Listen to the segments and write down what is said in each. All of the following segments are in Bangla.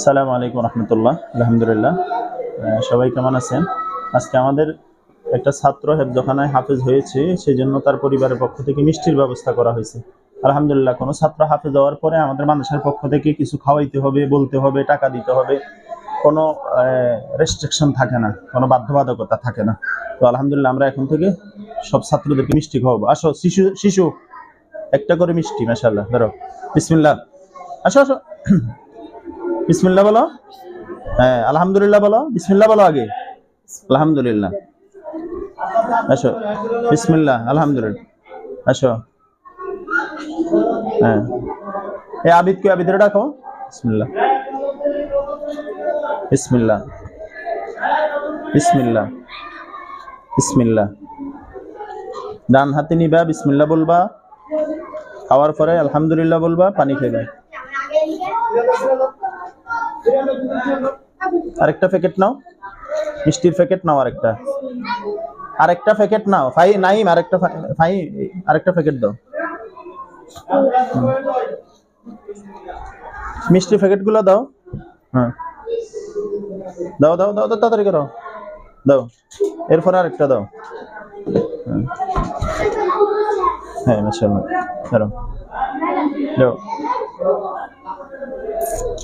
সালাম আলাইকুম রহমতুল্লাহ, আলহামদুলিল্লাহ। সবাই কেমন আছেন? আজকে আমাদের একটা ছাত্র হেফজখানায় হাফেজ হয়েছে সেই জন্য তার পরিবারের পক্ষ থেকে মিষ্টির ব্যবস্থা করা হয়েছে। আলহামদুলিল্লাহ, কোনো ছাত্র হাফেজ হওয়ার পরে আমাদের মানুষের পক্ষ থেকে কিছু খাওয়াইতে হবে, বলতে হবে, টাকা দিতে হবে। কোনো রেস্ট্রিকশন থাকে না, কোনো বাধ্যবাধকতা থাকে না। তো আলহামদুলিল্লাহ, আমরা এখন থেকে সব ছাত্রদেরকে মিষ্টি খাওয়াবো। আসো, শিশু শিশু, একটা করে মিষ্টি মাশাল্লাহ ধরো। বিসমিল্লাহ। আসো আসো। বিসমিল্লাহ বলো? হ্যাঁ আলহামদুলিল্লাহ বলো। বিসমিল্লাহ বলো আগে। আলহামদুলিল্লাহ। আসো। বিসমিল্লাহ, আলহামদুলিল্লাহ। আসো। হ্যাঁ। এ আবিদকে আবিদের ডাকো। বিসমিল্লাহ। বিসমিল্লাহ। বিসমিল্লাহ। বিসমিল্লাহ। ডান হাতে নিবা, বিসমিল্লাহ বলবা। খাওয়ার পরে আলহামদুলিল্লাহ বলবা, পানি খাইবা আরেকটা প্যাকেট নাও। মিষ্টির প্যাকেট নাও আরেকটা। আরেকটা প্যাকেট নাও। ফাই, নাইম, আরেকটা ফাই আরেকটা প্যাকেট দাও। মিষ্টির প্যাকেটগুলো দাও। হ্যাঁ। দাও দাও দাও তাড়াতাড়ি করো। দাও। এরপর আরেকটা দাও। হ্যাঁ। হ্যাঁ মাশাআল্লাহ। দাও দাও।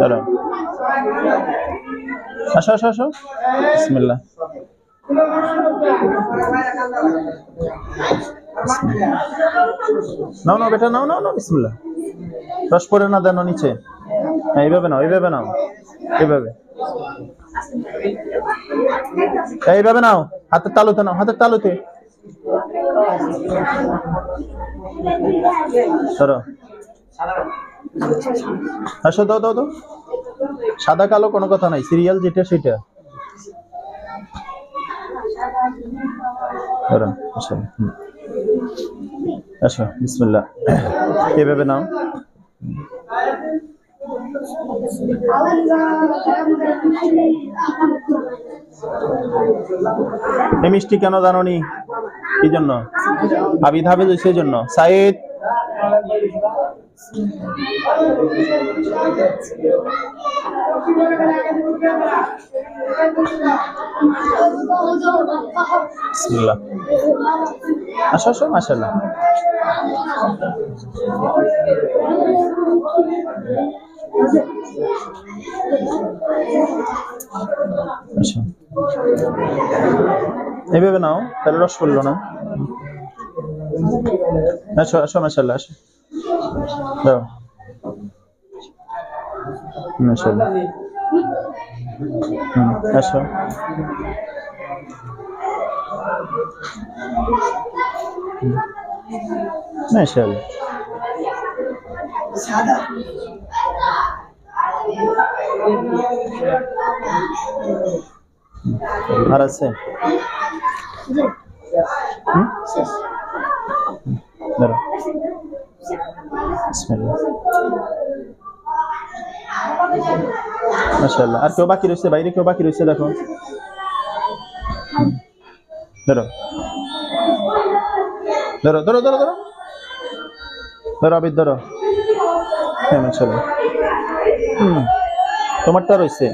দাঁড়াও। আসো আসো নাও নাও বেটা নাও নাও নাও বিসমিল্লাহ। রস পড়ে না দেন নিচে। হ্যাঁ এইভাবে নাও এইভাবে নাও। এইভাবে। এই, এইভাবে নাও। হাতের তালুতে নাও হাতের তালুতে। সরো আসো দাও দাও দাও। সাদা, কালো কোনো কথা নাই। সিরিয়াল যেটা, সেটা। নাও। এই মিষ্টি কেন জানোনি? কি জন্য? আবিদ সেই জন্য। সাইদ। বিসমিল্লাহ। আসো আসো, মাশাআল্লাহ। আচ্ছা। এইভাবে নাও, তাহলে রস পড়ল না। আসো আসো মাশাল্লাহ আসো। দাও। মাশাল্লাহ হুম, আসো। হুম, মাশাল্লাহ আর আছে? হুম? ধরো। আর কেউ বাকি রয়েছে? বাইরে কেউ বাকি রয়েছে? দেখো। ধরো। ধরো ধরো ধরো ধরো। ধরো, আবিদ, ধরো। হ্যাঁ তোমারটা রয়েছে।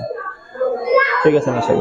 ঠিক আছে, মাশাআল্লাহ।